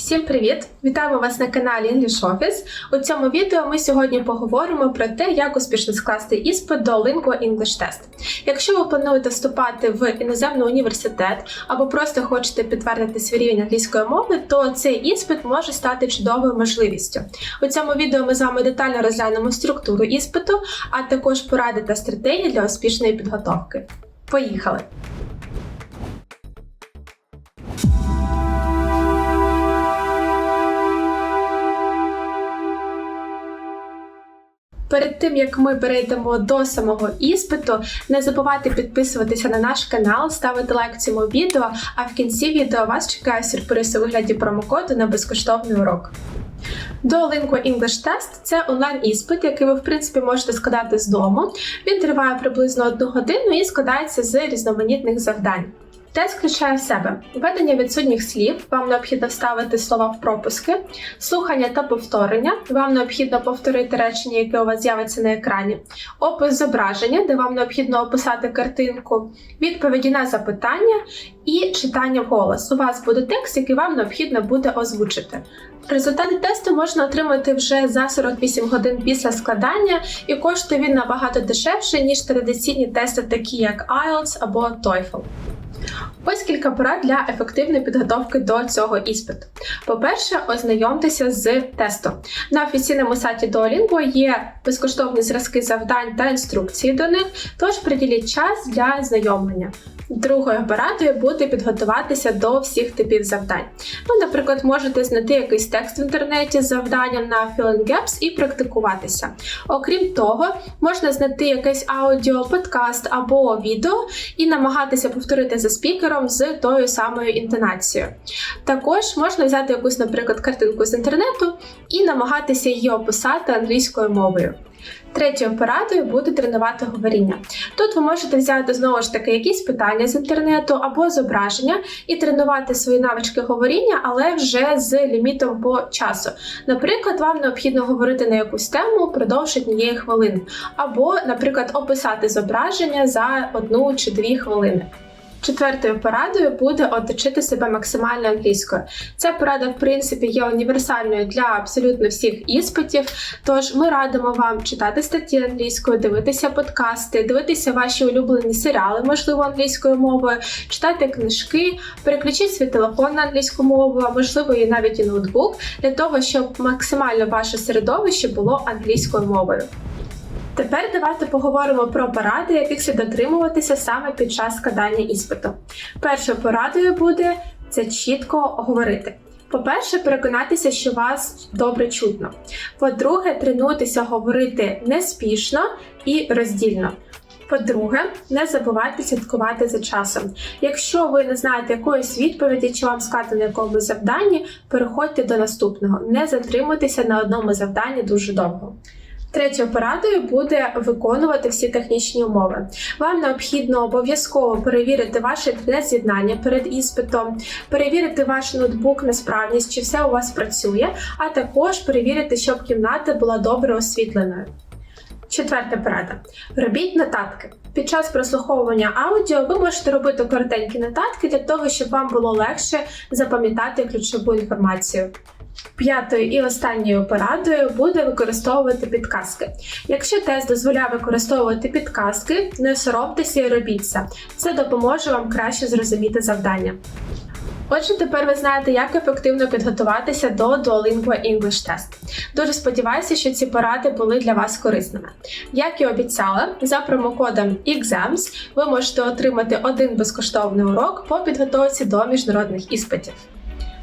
Всім привіт! Вітаємо вас на каналі English Office. У цьому відео ми сьогодні поговоримо про те, як успішно скласти іспит до Lingua English Test. Якщо ви плануєте вступати в іноземний університет або просто хочете підтвердити свій рівень англійської мови, то цей іспит може стати чудовою можливістю. У цьому відео ми з вами детально розглянемо структуру іспиту, а також поради та стратегії для успішної підготовки. Поїхали! Перед тим як ми перейдемо до самого іспиту, не забувайте підписуватися на наш канал, ставити лайк цьому відео. А в кінці відео вас чекає сюрприз у вигляді промокоду на безкоштовний урок. Duolingo English Test – це онлайн-іспит, який ви в принципі можете складати з дому. Він триває приблизно одну годину і складається з різноманітних завдань. Тест включає в себе введення відсутніх слів, вам необхідно вставити слова в пропуски, слухання та повторення. Вам необхідно повторити речення, яке у вас з'явиться на екрані, опис зображення, де вам необхідно описати картинку, відповіді на запитання і читання вголос. У вас буде текст, який вам необхідно буде озвучити. Результати тесту можна отримати вже за 48 годин після складання, і коштує він набагато дешевше, ніж традиційні тести, такі як IELTS або TOEFL. Ось кілька порад для ефективної підготовки до цього іспиту. По-перше, ознайомтеся з тестом. На офіційному сайті Duolingo є безкоштовні зразки завдань та інструкції до них, тож приділіть час для знайомлення. Другою порадою буде підготуватися до всіх типів завдань. Ну, наприклад, можете знайти якийсь текст в інтернеті з завданням на Fill in Gaps і практикуватися. Окрім того, можна знайти якесь аудіо, подкаст або відео і намагатися повторити за спікером з тою самою інтонацією. Також можна взяти якусь, наприклад, картинку з інтернету і намагатися її описати англійською мовою. Третьою порадою буде тренувати говоріння. Тут ви можете взяти знову ж таки якісь питання з інтернету або зображення і тренувати свої навички говоріння, але вже з лімітом по часу. Наприклад, вам необхідно говорити на якусь тему впродовж однієї хвилини, або, наприклад, описати зображення за одну чи дві хвилини. Четвертою порадою буде оточити себе максимально англійською. Ця порада, в принципі, є універсальною для абсолютно всіх іспитів. Тож ми радимо вам читати статті англійською, дивитися подкасти, дивитися ваші улюблені серіали, можливо, англійською мовою, читати книжки, переключіть свій телефон на англійську мову, а можливо, і навіть і ноутбук, для того, щоб максимально ваше середовище було англійською мовою. Тепер давайте поговоримо про поради, яких слід дотримуватися саме під час складання іспиту. Першою порадою буде це чітко говорити. По-перше, переконатися, що вас добре чутно. По-друге, тренуйтеся говорити неспішно і роздільно. По-друге, не забувайте слідкувати за часом. Якщо ви не знаєте якоїсь відповіді, чи вам на якомусь завданні, переходьте до наступного. Не затримуйтеся на одному завданні дуже довго. Третьою порадою буде виконувати всі технічні умови. Вам необхідно обов'язково перевірити ваше інтернет-з'єднання перед іспитом, перевірити ваш ноутбук на справність, чи все у вас працює, а також перевірити, щоб кімната була добре освітленою. Четверта порада. Робіть нотатки. Під час прослуховування аудіо ви можете робити коротенькі нотатки для того, щоб вам було легше запам'ятати ключову інформацію. П'ятою і останньою порадою буде використовувати підказки. Якщо тест дозволяє використовувати підказки, не соромтеся і робіть це. Це допоможе вам краще зрозуміти завдання. Отже, тепер ви знаєте, як ефективно підготуватися до Duolingo English Test. Дуже сподіваюся, що ці поради були для вас корисними. Як і обіцяла, за промокодом EXAMS ви можете отримати один безкоштовний урок по підготовці до міжнародних іспитів.